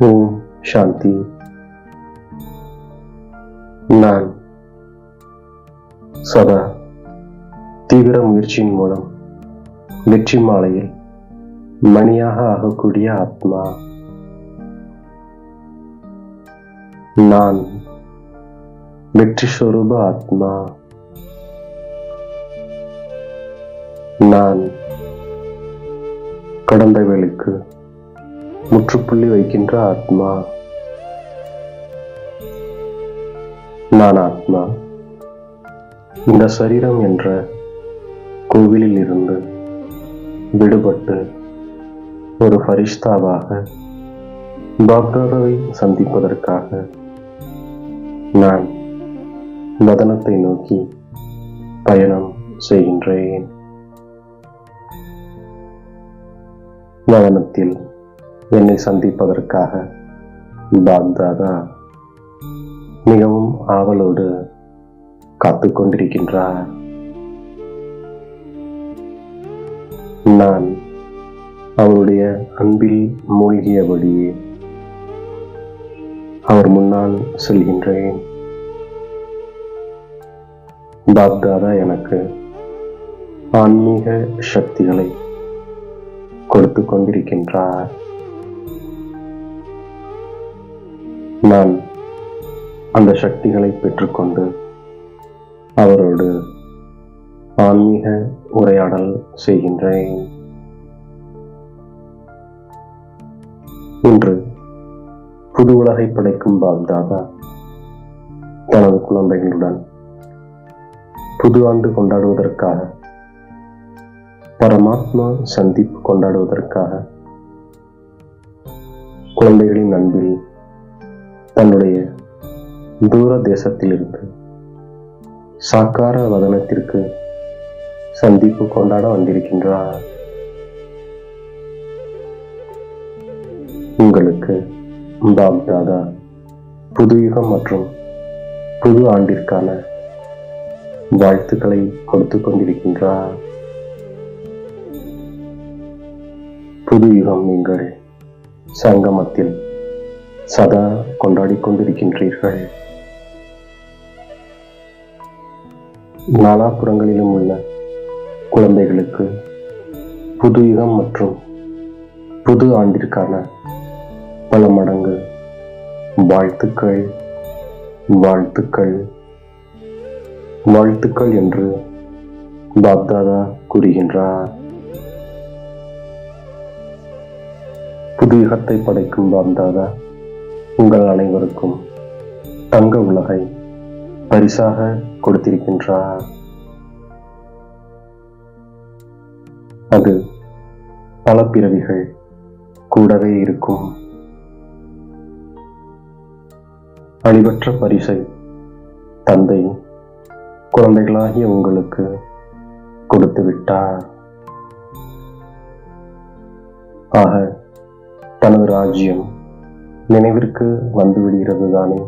ஓம் சாந்தி நான் சதா தீவிர முயற்சியின் மூலம் வெற்றி மாலையில் மணியாக ஆகக்கூடிய ஆத்மா நான் வெற்றி ஸ்வரூப ஆத்மா நான் கடந்த வேலைக்கு முற்றுப்புள்ளி வைக்கின்ற ஆத்மா. நான் ஆத்மா. இந்த சரீரம் என்ற கோவிலில் இருந்து விடுபட்டு ஒரு ஃபரிஷ்தாவாக பாப்தாதாவை சந்திப்பதற்காக நான் மதனத்தை நோக்கி பயணம் செய்கின்றேன். மதனத்தில் என்னை சந்திப்பதற்காக பாப்தாதா மிகவும் ஆவலோடு காத்துக் கொண்டிருக்கின்றார். நான் அவருடைய அன்பில் மூழ்கியபடியே அவர் முன்னால் செல்கின்றேன். பாப்தாதா எனக்கு ஆன்மீக சக்திகளை கொடுத்து கொண்டிருக்கின்றார். நான் அந்த சக்திகளை பெற்றுக்கொண்டு அவரோடு ஆன்மீக உரையாடல் செய்கின்றேன். இன்று புது உலகை படைக்கும் பாப்தாதா தனது குழந்தைகளுடன் புது ஆண்டு கொண்டாடுவதற்காக பரமாத்மா சந்திப்பு கொண்டாடுவதற்காக குழந்தைகளின் அன்பில் தன்னுடைய தூர தேசத்திலிருந்து சாக்கார வதனத்திற்கு சந்திப்பு கொண்டாட வந்திருக்கின்றார். உங்களுக்கு பாப்தாதா புது யுகம் மற்றும் புது ஆண்டிற்கான வாழ்த்துக்களை கொடுத்து கொண்டிருக்கின்றார். புது யுகம் நீங்கள் சங்கமத்தில் சதா கொண்டாடிக் கொண்டிருக்கின்றீர்கள். நாலாபுறங்களிலும் உள்ள குழந்தைகளுக்கு புது யுகம் மற்றும் புது ஆண்டிற்கான பல மடங்கு வாழ்த்துக்கள் வாழ்த்துக்கள் வாழ்த்துக்கள் என்று பாப்தாதா கூறுகின்றார். புது யுகத்தை படைக்கும் பாப்தாதா உங்கள் அனைவருக்கும் தங்க உலகை பரிசாக கொடுத்திருக்கின்றார். அது பல பிறவிகள் கூடவே இருக்கும். அழிவற்ற பரிசை தந்தை குழந்தைகளாகிய உங்களுக்கு கொடுத்து விட்டார் ஆக தனது ராஜ்யம் நினைவிற்கு வந்துவிடுகிறது தானே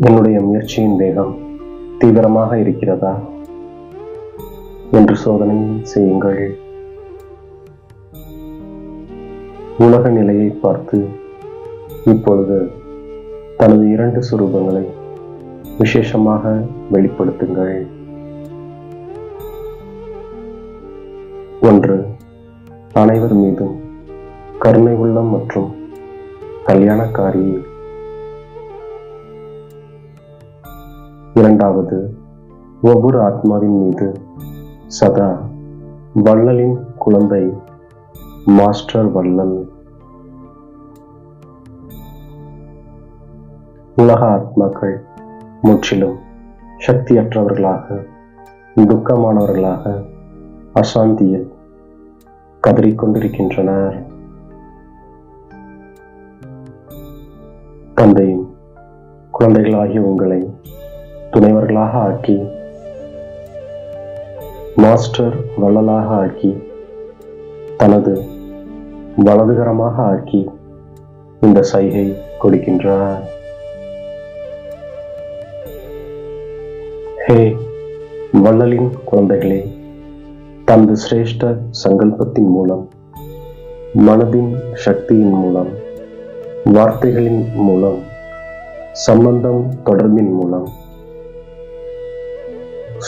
என்னுடைய முயற்சியின் வேகம் தீவிரமாக இருக்கிறதா? என்று சோதனை செய்யுங்கள். உலக நிலையை பார்த்து இப்பொழுது தனது இரண்டு சுரூபங்களை விசேஷமாக வெளிப்படுத்துங்கள். ஒன்று அனைவர் மீதும் கருணை உள்ளம் மற்றும் கல்யாணக்காரி. இரண்டாவது ஒவ்வொரு ஆத்மாவின் மீது சதா வள்ளலின் குழந்தை மாஸ்டர் வள்ளல். உலக ஆத்மாக்கள் முற்றிலும் சக்தியற்றவர்களாக துக்கமானவர்களாக அசாந்தியில் கதறிக்கொண்டிருக்கின்றனர் குழந்தைகளாகி உங்களை துணைவர்களாக ஆக்கி மாஸ்டர் வள்ளலாக ஆக்கி தனது வலதுகரமாக ஆக்கி இந்த சைகை கொடுக்கின்றார். ஹே வள்ளலின் குழந்தைகளே தனது சிரேஷ்ட சங்கல்பத்தின் மூலம் மனதின் சக்தியின் மூலம் வார்த்தைகளின் மூலம் சம்பந்தம் தொடர்பின் மூலம்.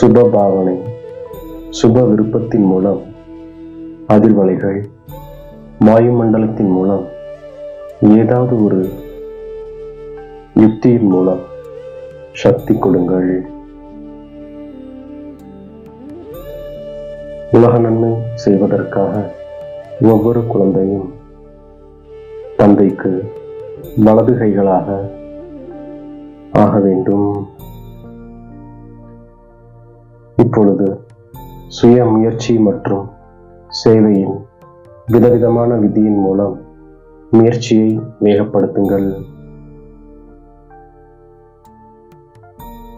சுப பாவனை சுப விருப்பத்தின் மூலம். அதிர்வலைகள் வாயுமண்டலத்தின் மூலம். ஏதாவது ஒரு யுக்தியின் மூலம். சக்தி கொடுங்கள். உலக நன்மை செய்வதற்காக ஒவ்வொரு குழந்தையும் தந்தைக்கு வலதுகைகளாக ஆக வேண்டும். இப்பொழுது சுய முயற்சி மற்றும் சேவையின் விதவிதமான விதியின் மூலம் முயற்சியை வேகப்படுத்துங்கள்.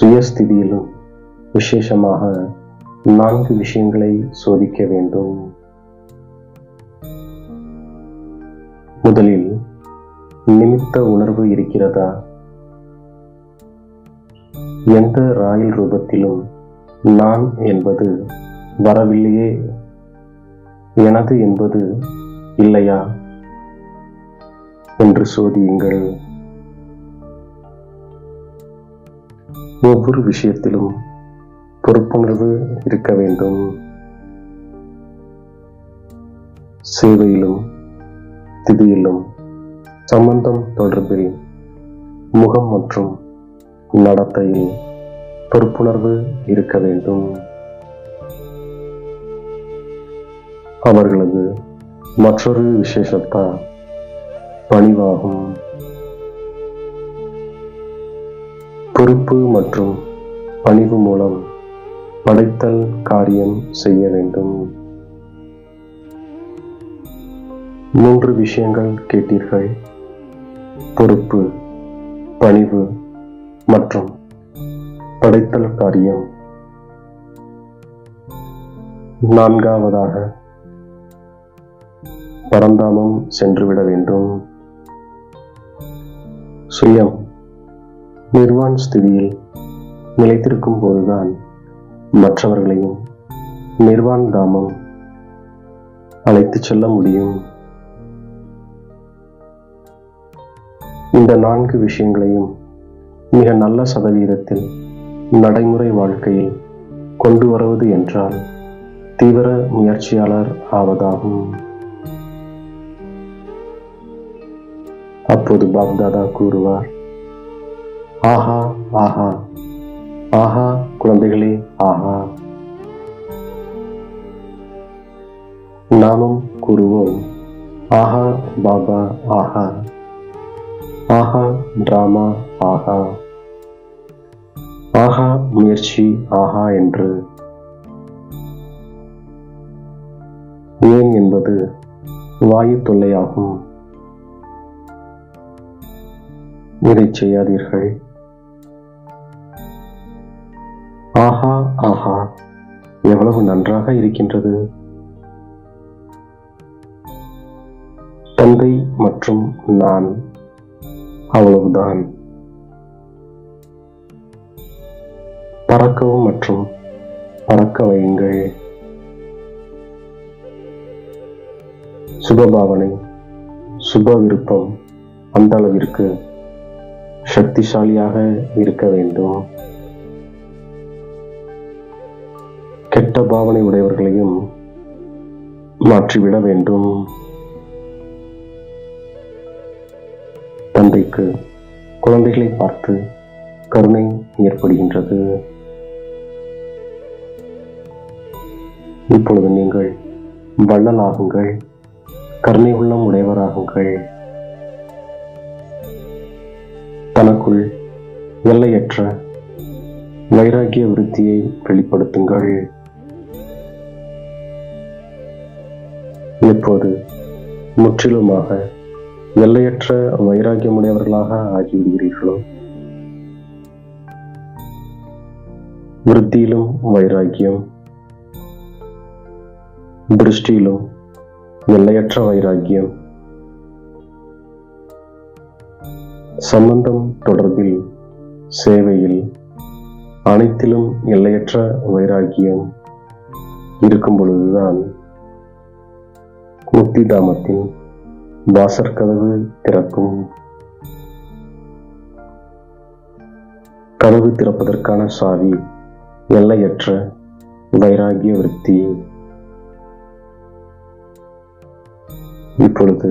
சுயஸ்திதியிலும் விசேஷமாக நான்கு விஷயங்களை சோதிக்க வேண்டும். முதலில் நிமித்த உணர்வு இருக்கிறதா? எந்த ராயல் ரூபத்திலும் நான் என்பது வரவில்லையே. எனது என்பது இல்லையா? என்று சோதியுங்கள். ஒவ்வொரு விஷயத்திலும் பொறுப்புணர்வு இருக்க வேண்டும். சேவையிலும் திதியிலும் சம்பந்தம் தொடர்பில் முகம் மற்றும் நடத்தையில் பொறுப்புணர்வு இருக்க வேண்டும். அவர்களது மற்றொரு விசேஷத்தா பணிவாகும். பொறுப்பு மற்றும் பணிவு மூலம் படைத்தல் காரியம் செய்ய வேண்டும். மூன்று விஷயங்கள் கேட்டீர்கள். பொறுப்பு பணிவு மற்றும் படைத்தல் காரியம் நான்காவதாக பரந்தாமம் சென்றுவிட வேண்டும். சுயம் நிர்வாண் ஸ்திதியில் நிலைத்திருக்கும் போதுதான் மற்றவர்களையும் நிர்வாண் தாமம் அழைத்துச் செல்ல முடியும். இந்த நான்கு விஷயங்களையும் மிக நல்ல சதவீதத்தில் நடைமுறை வாழ்க்கையில் கொண்டு வருவது என்றால் தீவிர முயற்சியாளர் ஆவதாகும். அப்போது பாப்தாதா கூறுவார் ஆஹா ஆஹா ஆஹா குழந்தைகளே ஆஹா. நாமும் கூறுவோம் ஆஹா பாபா ஆஹா ஆஹா டிராமா ஆஹா. ஆஹா முயற்சி ஆஹா என்று. ஏன் என்பது வாயு தொல்லையாகும். இதை செய்யாதீர்கள். ஆஹா ஆஹா எவ்வளவு நன்றாக இருக்கின்றது. தந்தை மற்றும் நான் அவ்வளவுதான். பறக்கவும் மற்றும் பறக்க வையுங்கள். சுபபாவனை சுப விருப்பம் அந்த அளவிற்கு சக்திசாலியாக இருக்க வேண்டும். கெட்ட பாவனை உடையவர்களையும் மாற்றிவிட வேண்டும். தந்தைக்கு குழந்தைகளை பார்த்து கருணை ஏற்படுகின்றது. இப்பொழுது நீங்கள் வள்ளலாகுங்கள். கருணை உள்ளம் உடையவராகுங்கள். தனக்குள் எல்லையற்ற வைராகிய விருத்தியை வெளிப்படுத்துங்கள். இப்போது முற்றிலுமாக எல்லையற்ற வைராகியமுடையவர்களாக ஆகிவிடுகிறீர்களோ? விருத்தியிலும் வைராக்கியம் திருஷ்டியிலும் எல்லையற்ற வைராக்கியம். சம்பந்தம் தொடர்பில் சேவையில் அனைத்திலும் எல்லையற்ற வைராக்கியம் இருக்கும் பொழுதுதான் முக்திதாமத்தின் வாசற்கதவு திறக்கும். கதவு திறப்பதற்கான சாவி எல்லையற்ற வைராகிய விருத்தி. இப்பொழுது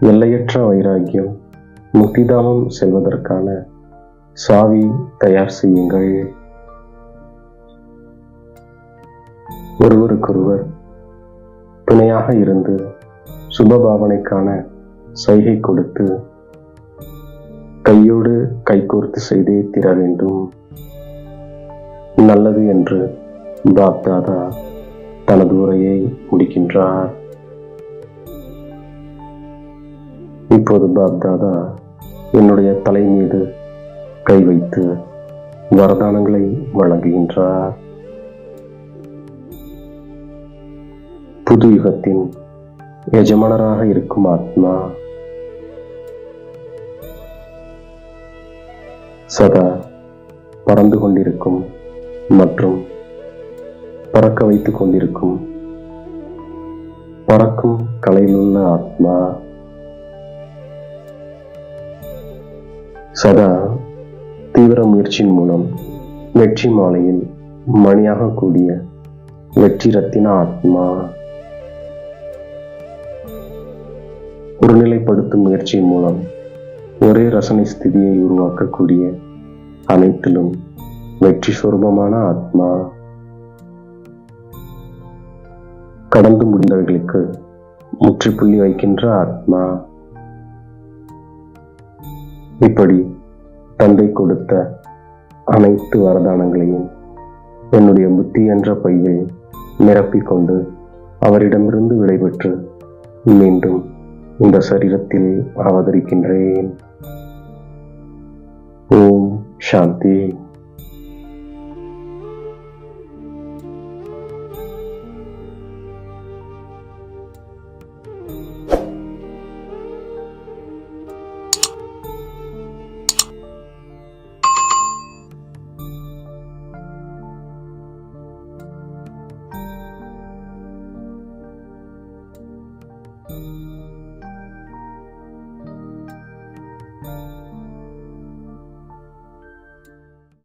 எல்லையற்ற வைராக்கியம் முக்திதாமம் செல்வதற்கான சாவி தயார் செய்யுங்கள். ஒருவருக்கொருவர் துணையாக இருந்து சுபபாவனைக்கான சைகை கொடுத்து கையோடு கைகோர்த்து செய்தே தீர வேண்டும். நல்லது என்று பாப்தாதா தனது உரையை முடிக்கின்றார். இப்போது பாப்தாதா என்னுடைய தலை மீது கை வைத்து வரதானங்களை வழங்குகின்றார். புது யுகத்தின் எஜமானராக இருக்கும் ஆத்மா சதா பறந்து கொண்டிருக்கும் மற்றும் பறக்க வைத்துக் கொண்டிருக்கும் பறக்கும் கலையிலுள்ள ஆத்மா சதா தீவிர முயற்சியின் மூலம் வெற்றி மாலையில் மணியாக கூடிய வெற்றி ரத்தின ஆத்மா ஒருநிலைப்படுத்தும் முயற்சியின் மூலம் ஒரே ரசனை ஸ்திதியை உருவாக்கக்கூடிய அனைத்திலும் வெற்றி சுரூபமான ஆத்மா கடந்து முடிந்தவர்களுக்கு முற்றுப்புள்ளி வைக்கின்ற ஆத்மா. இப்படி தந்தை கொடுத்த அனைத்து வரதானங்களையும் என்னுடைய புத்தி என்ற பையில் நிரப்பிக்கொண்டு அவரிடமிருந்து விடைபெற்று மீண்டும் இந்த சரீரத்தில் அவதரிக்கின்றேன். ஓம் சாந்தி.